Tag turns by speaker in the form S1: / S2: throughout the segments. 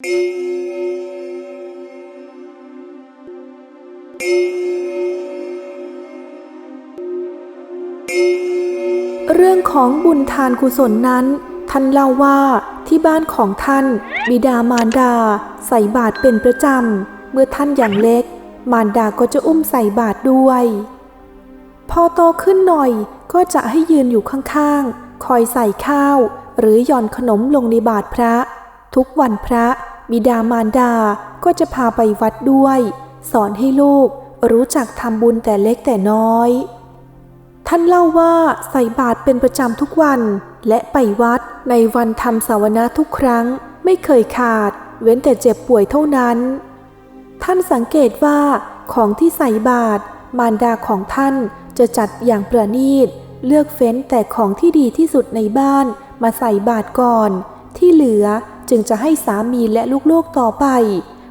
S1: เรื่องของบุญทานกุศลนั้น ท่านเล่าว่าที่บ้านของท่าน บิดามารดา ใส่บาตรเป็นประจำ เมื่อท่านอย่างเล็ก มารดาก็จะอุ้มใส่บาตรด้วย พอโตขึ้นหน่อยก็จะให้ยืนอยู่ข้างๆ คอยใส่ข้าว หรือหย่อนขนมลงในบาตรพระ ทุกวันพระ บิดามารดาก็จะพาไปวัดด้วย สอนให้ลูกรู้จักทำบุญแต่เล็กแต่น้อย ท่านเล่าว่าใส่บาตรเป็นประจำทุกวัน และไปวัดในวันทำสาวนาทุกครั้ง ไม่เคยขาด เว้นแต่เจ็บป่วยเท่านั้น ท่านสังเกตว่าของที่ใส่บาตรมารดาของท่านจะจัดอย่างประณีต เลือกเฟ้นแต่ของที่ดีที่สุดในบ้านมาใส่บาตรก่อน ที่เหลือ จึงจะให้สามีและลูกๆต่อไป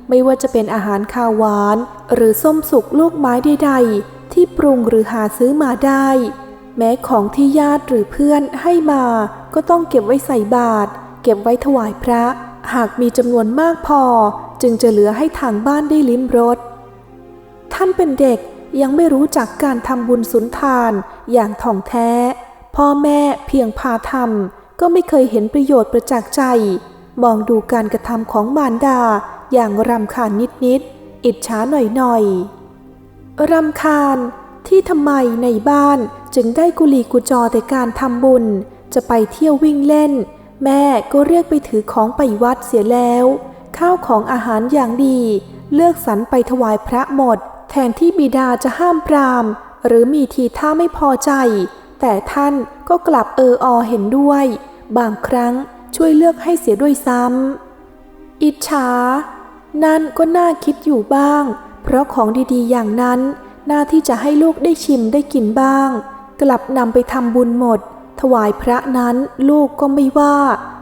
S1: ไม่ว่าจะเป็นอาหารคาวหวาน หรือส้มสุกลูกไม้ใดๆ ที่ปรุงหรือหาซื้อมาได้ แม้ของที่ญาติหรือเพื่อนให้มา ก็ต้องเก็บไว้ใส่บาตรเก็บไว้ถวายพระ หากมีจำนวนมากพอ จึงจะเหลือให้ทางบ้านได้ลิ้มรสท่านเป็นเด็กยังไม่รู้จักการทำบุญสุนทานอย่างถ่องแท้ พ่อแม่เพียงพาทำก็ไม่เคยเห็นประโยชน์ประจักษ์ใจ มองดูการกระทำของมารดาอย่างรำคาญนิดๆ อิจฉาหน่อยๆ รำคาญที่ทำไมในบ้านจึงได้กุลีกุจอแต่การทำบุญ จะไปเที่ยววิ่งเล่น แม่ก็เรียกไปถือของไปวัดเสียแล้ว ข้าวของอาหารอย่างดี เลือกสรรไปถวายพระหมด แทนที่บิดาจะห้ามปราม หรือมีทีท่าไม่พอใจ แต่ท่านก็กลับเอออเห็นด้วย บางครั้ง ช่วยเลือกให้เสียด้วยซ้ำ อิจฉา นั่นก็น่าคิดอยู่บ้าง เพราะของดีๆ อย่างนั้น น่าที่จะให้ลูกได้ชิมได้กินบ้าง กลับนำไปทำบุญหมด ถวายพระนั้นลูกก็ไม่ว่า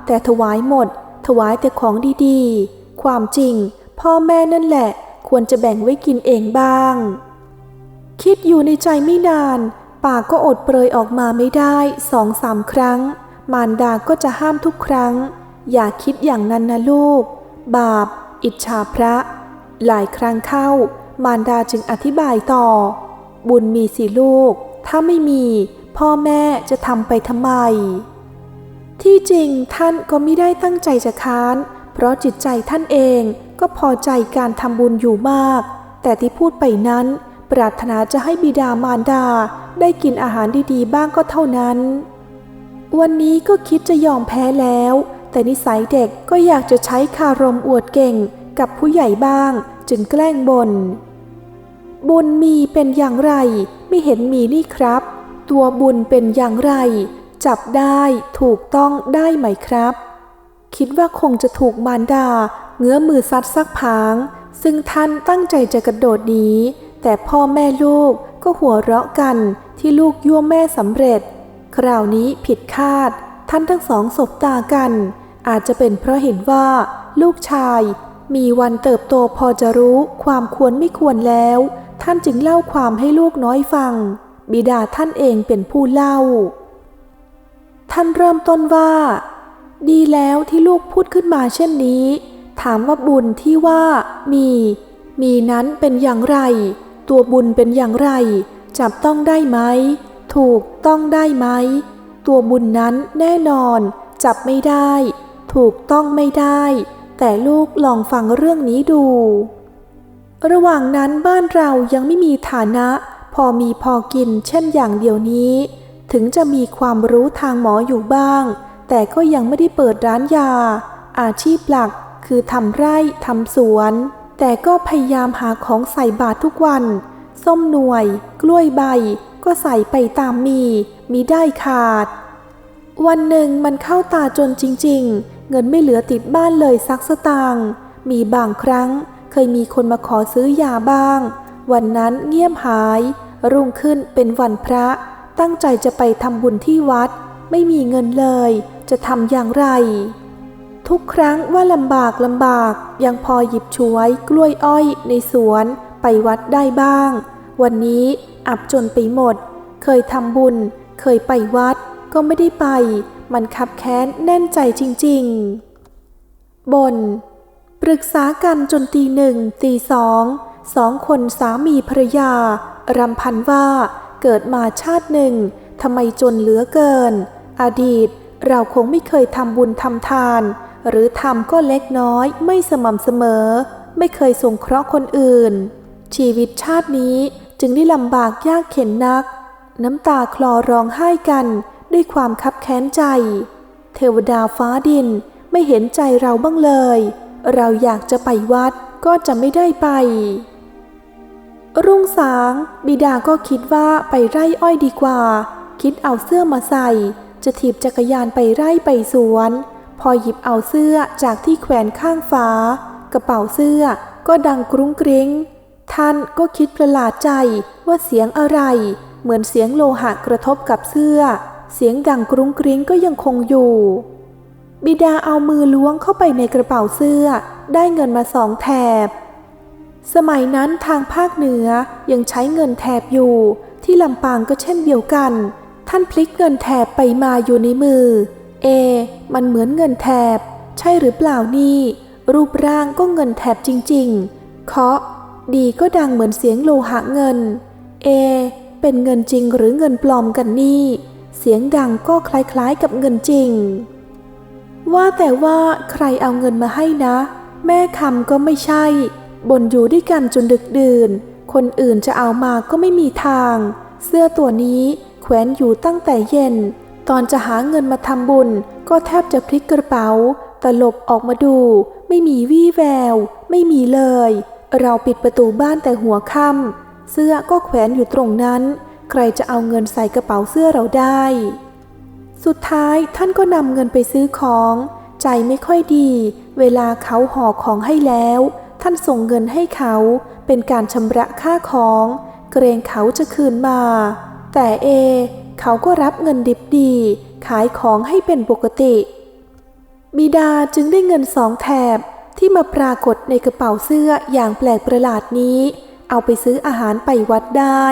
S1: แต่ถวายหมด ถวายแต่ของดีๆ ความจริง พ่อแม่นั่นแหละ ควรจะแบ่งไว้กินเองบ้าง คิดอยู่ในใจไม่นาน ปากก็อดเปรยออกมาไม่ได้สองสามครั้ง มารดาก็จะห้ามทุกครั้ง อย่าคิดอย่างนั้นนะลูก บาป อิจฉาพระ หลายครั้งเข้า มารดาจึงอธิบายต่อ บุญมีสิลูก ถ้าไม่มี พ่อแม่จะทำไปทำไม ที่จริงท่านก็ไม่ได้ตั้งใจจะค้าน เพราะจิตใจท่านเองก็พอใจการทำบุญอยู่มาก แต่ที่พูดไปนั้น ปรารถนาจะให้บิดามารดาได้กินอาหารดีๆบ้างก็เท่านั้น วันนี้ก็คิดจะยอมแพ้แล้ว แต่นิสัยเด็กก็อยากจะใช้คารมอวดเก่งกับผู้ใหญ่บ้าง จึงแกล้งบน่นบุญมีเป็นอย่างไร ไม่เห็นมีนี่ครับ ตัวบุญเป็นอย่างไร จับได้ถูกต้องได้ไหมครับ คิดว่าคงจะถูกมารดาเงื้อมือซัดซักผาง ซึ่งท่านตั้งใจจะกระโดดหนีแต่พ่อแม่ลูกก็หัวเราะกันที่ลูกยั่วแม่สำเร็จ คราวนี้ผิดคาด ท่านทั้งสองสบตากัน อาจจะเป็นเพราะเห็นว่า ลูกชาย มีวันเติบโตพอจะรู้ความควรไม่ควรแล้ว ท่านจึงเล่าความให้ลูกน้อยฟัง บิดาท่านเองเป็นผู้เล่า ท่านเริ่มต้นว่า ดีแล้วที่ลูกพูดขึ้นมาเช่นนี้ ถามว่าบุญที่ว่า มี มีนั้นเป็นอย่างไร ตัวบุญเป็นอย่างไร จับต้องได้ไหม ถูกต้องได้ไหม ตัวบุญนั้นแน่นอน จับไม่ได้ ถูกต้องไม่ได้ แต่ลูกลองฟังเรื่องนี้ดู ระหว่างนั้นบ้านเรายังไม่มีฐานะ พอมีพอกินเช่นอย่างเดียวนี้ ถึงจะมีความรู้ทางหมออยู่บ้าง แต่ก็ยังไม่ได้เปิดร้านยา อาชีพหลักคือทำไร่ทำสวน แต่ก็พยายามหาของใส่บาตรทุกวัน ส้มหน่วย กล้วยใบ ก็ใส่ไปตามมีมีได้ขาด วันหนึ่งมันเข้าตาจนจริง ๆ เงินไม่เหลือติดบ้านเลยสักสตางค์มีบางครั้งเคยมีคนมาขอซื้อยาบ้าง วันนั้นเงียบหาย รุ่งขึ้นเป็นวันพระ ตั้งใจจะไปทำบุญที่วัด ไม่มีเงินเลย จะทำอย่างไร ทุกครั้งว่าลำบากลำบาก ยังพอหยิบฉวยกล้วยอ้อยในสวนไปวัดได้บ้าง วันนี้ อับจนไปหมด เคยทำบุญ เคยไปวัด ก็ไม่ได้ไป มันคับแค้นแน่นใจจริงๆ บน ปรึกษากันจนตีหนึ่งตีสองสองคนสามีภรรยารำพันว่าเกิดมาชาติหนึ่งทำไมจนเหลือเกิน อดีตเราคงไม่เคยทำบุญทำทาน หรือทำก็เล็กน้อยไม่สม่ำเสมอ ไม่เคยสงเคราะห์คนอื่น ชีวิตชาตินี้ จึงได้ลำบากยากเข็นนัก น้ำตาคลอร้องไห้กันด้วยความคับแค้นใจ เทวดาฟ้าดินไม่เห็นใจเราบ้างเลย เราอยากจะไปวัดก็จะไม่ได้ไป รุ่งสาง บิดาก็คิดว่าไปไร่อ้อยดีกว่า คิดเอาเสื้อมาใส่ จะถีบจักรยานไปไร่ไปสวน พอหยิบเอาเสื้อจากที่แขวนข้างฝากระเป๋าเสื้อก็ดังกรุ้งกริ้ง ท่านก็คิดประหลาดใจว่าเสียงอะไร เหมือนเสียงโลหะกระทบกับเสื้อ เสียงดังกรุ้งกริ้งก็ยังคงอยู่ บิดาเอามือล้วงเข้าไปในกระเป๋าเสื้อ ได้เงินมาสองแถบ สมัยนั้นทางภาคเหนือยังใช้เงินแถบอยู่ ที่ลำปางก็เช่นเดียวกัน ท่านพลิกเงินแถบไปมาอยู่ในมือ เอ มันเหมือนเงินแถบ ใช่หรือเปล่านี่ รูปร่างก็เงินแถบจริง ๆ เคาะ ดีก็ดังเหมือนเสียงโลหะเงิน เอ เป็นเงินจริงหรือเงินปลอมกันนี่ เสียงดังก็คล้ายๆกับเงินจริง ว่าแต่ว่าใครเอาเงินมาให้นะ แม่คำก็ไม่ใช่บ่นอยู่ด้วยกันจนดึกดื่น คนอื่นจะเอามาก็ไม่มีทาง เสื้อตัวนี้แขวนอยู่ตั้งแต่เย็น ตอนจะหาเงินมาทำบุญ ก็แทบจะพลิกกระเป๋าตลบออกมาดู ไม่มีวี่แวว ไม่มีเลย เราปิดประตูบ้านแต่หัวค่ำเสื้อก็แขวนอยู่ตรงนั้น ใครจะเอาเงินใส่กระเป๋าเสื้อเราได้ สุดท้ายท่านก็นำเงินไปซื้อของ ใจไม่ค่อยดี เวลาเขาห่อของให้แล้ว ท่านส่งเงินให้เขาเป็นการชำระค่าของ เกรงเขาจะคืนมา แต่เอ เขาก็รับเงินดิบดี ขายของให้เป็นปกติ บิดาจึงได้เงินสองแถบ ที่มาปรากฏในกระเป๋าเสื้ออย่างแปลกประหลาดนี้ เอาไปซื้ออาหารไปวัดได้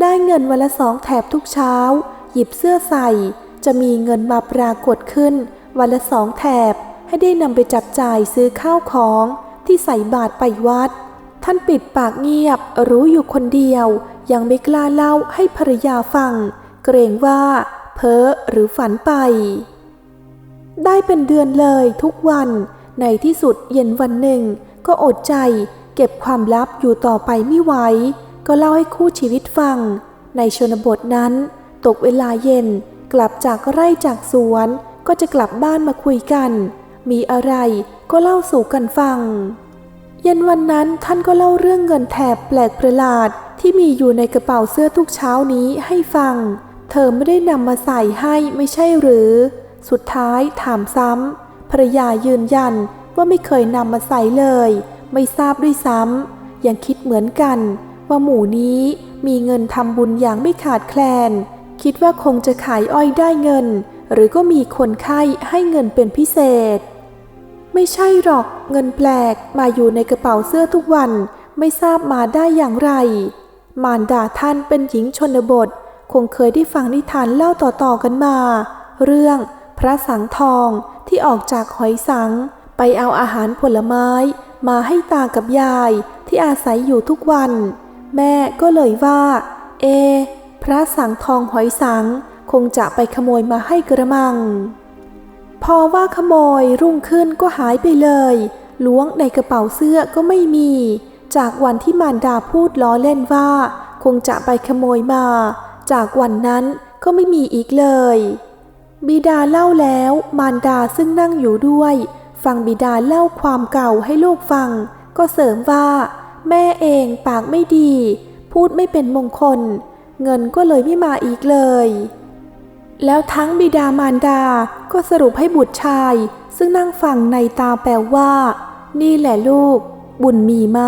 S1: ได้เงินวันละสองแถบทุกเช้า หยิบเสื้อใส่ จะมีเงินมาปรากฏขึ้น วันละสองแถบให้ได้นำไปจับจ่ายซื้อข้าวของที่ใส่บาตรไปวัด ท่านปิดปากเงียบรู้อยู่คนเดียว ยังไม่กล้าเล่าให้ภรรยาฟัง เกรงว่า เพ้อหรือฝันไป ได้เป็นเดือนเลยทุกวัน ในที่สุดเย็นวันหนึ่ง ก็อดใจเก็บความลับอยู่ต่อไปไม่ไหว ก็เล่าให้คู่ชีวิตฟัง ในชนบทนั้น ตกเวลาเย็นกลับจากไร่จากสวน ก็จะกลับบ้านมาคุยกัน มีอะไรก็เล่าสู่กันฟัง เย็นวันนั้นท่านก็เล่าเรื่องเงินแถบแปลกประหลาดที่มีอยู่ในกระเป๋าเสื้อทุกเช้านี้ให้ฟัง เธอไม่ได้นำมาใส่ให้ไม่ใช่หรือ สุดท้ายถามซ้ำ ภรรยายืนยันว่าไม่เคยนำมาใส่เลย ไม่ทราบด้วยซ้ำยังคิดเหมือนกัน ว่าหมู่นี้มีเงินทำบุญอย่างไม่ขาดแคลน คิดว่าคงจะขายอ้อยได้เงิน หรือก็มีคนไข้ให้เงินเป็นพิเศษ ไม่ใช่หรอกเงินแปลกมาอยู่ในกระเป๋าเสื้อทุกวัน ไม่ทราบมาได้อย่างไร มารดาท่านเป็นหญิงชนบท คงเคยได้ฟังนิทานเล่าต่อๆกันมา เรื่อง พระสังทองที่ออกจากหอยสังไปเอาอาหารผลไม้มาให้ตากับยายที่อาศัยอยู่ทุกวัน แม่ก็เลยว่า เอ พระสังทองหอยสังคงจะไปขโมยมาให้กระมัง พอว่าขโมยรุ่งขึ้นก็หายไปเลยล้วงในกระเป๋าเสื้อก็ไม่มี จากวันที่มารดาพูดล้อเล่นว่า คงจะไปขโมยมา จากวันนั้นก็ไม่มีอีกเลย บิดาเล่าแล้วมารดาซึ่งนั่งอยู่ด้วย ฟังบิดาเล่าความเก่าให้ลูกฟัง ก็เสริมว่า แม่เองปากไม่ดี พูดไม่เป็นมงคล เงินก็เลยไม่มาอีกเลย แล้วทั้งบิดามารดาก็สรุปให้บุตรชาย ซึ่งนั่งฟังในตาแปลว่า นี่แหละลูก บุญมีไหม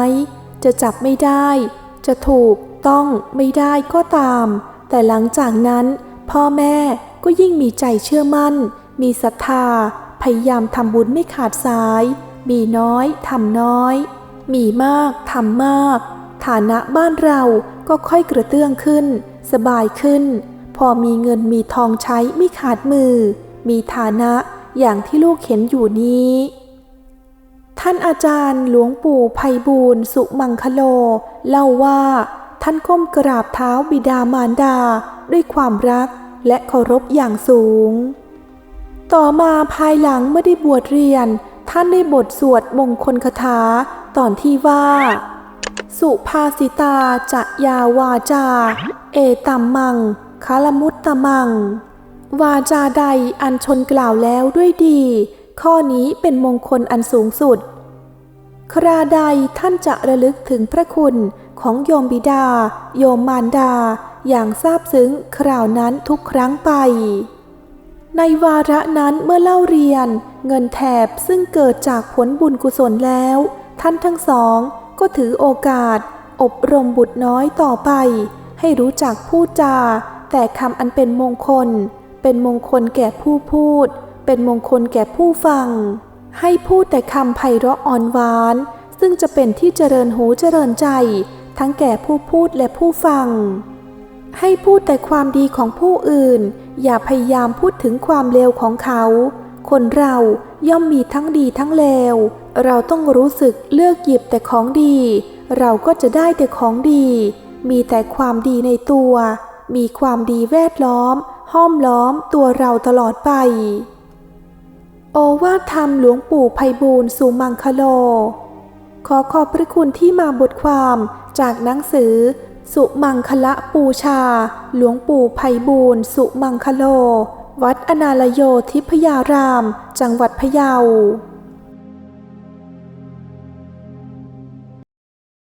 S1: จะจับไม่ได้ จะถูกต้องไม่ได้ก็ตาม แต่หลังจากนั้น พ่อแม่ก็ยิ่งมีใจเชื่อมั่น มีศรัทธา พยายามทำบุญไม่ขาดสาย มีน้อยทำน้อย มีมากทำมาก ฐานะบ้านเราก็ค่อยกระเตื้องขึ้น สบายขึ้น พอมีเงินมีทองใช้ไม่ขาดมือ มีฐานะอย่างที่ลูกเห็นอยู่นี้ ท่านอาจารย์หลวงปู่ไพบูลสุมังคโล เล่าว่า ท่านก้มกราบเท้าบิดามารดาด้วยความรักและเคารพอย่างสูง ต่อมาภายหลังเมื่อได้บวชเรียน ท่านได้บทสวดมงคลคาถาตอนที่ว่า สุภาสิตาจะยาวาจา เอตัมมังคาลมุตตะมัง วาจาใดอันชนกล่าวแล้วด้วยดี ข้อนี้เป็นมงคลอันสูงสุด คราใดท่านจะระลึกถึงพระคุณ ของโยมบิดา โยมมารดา อย่างซาบซึ้งคราวนั้นทุกครั้งไป ในวาระนั้นเมื่อเล่าเรียน เงินแถบซึ่งเกิดจากผลบุญกุศลแล้ว ท่านทั้งสองก็ถือโอกาส อบรมบุตรน้อยต่อไป ให้รู้จักพูดจา แต่คำอันเป็นมงคล เป็นมงคลแก่ผู้พูด เป็นมงคลแก่ผู้ฟัง ให้พูดแต่คำไพเราะอ่อนหวานซึ่งจะเป็นที่เจริญหูเจริญใจ ทั้งแก่ผู้พูดและผู้ฟัง ให้พูดแต่ความดีของผู้อื่น อย่าพยายามพูดถึงความเลวของเขา คนเราย่อมมีทั้งดีทั้งเลว เราต้องรู้สึกเลือกหยิบแต่ของดี เราก็จะได้แต่ของดี มีแต่ความดีในตัว มีความดีแวดล้อม ห้อมล้อมตัวเราตลอดไป โอวาทธรรมหลวงปู่ไพบูลสุมังคโล ขอขอบพระคุณที่มาบทความจากหนังสือ สุมังคละปูชา หลวงปู่ไพบูลสุมังคโล วัดอนาลโยทิพยาราม จังหวัดพะเยา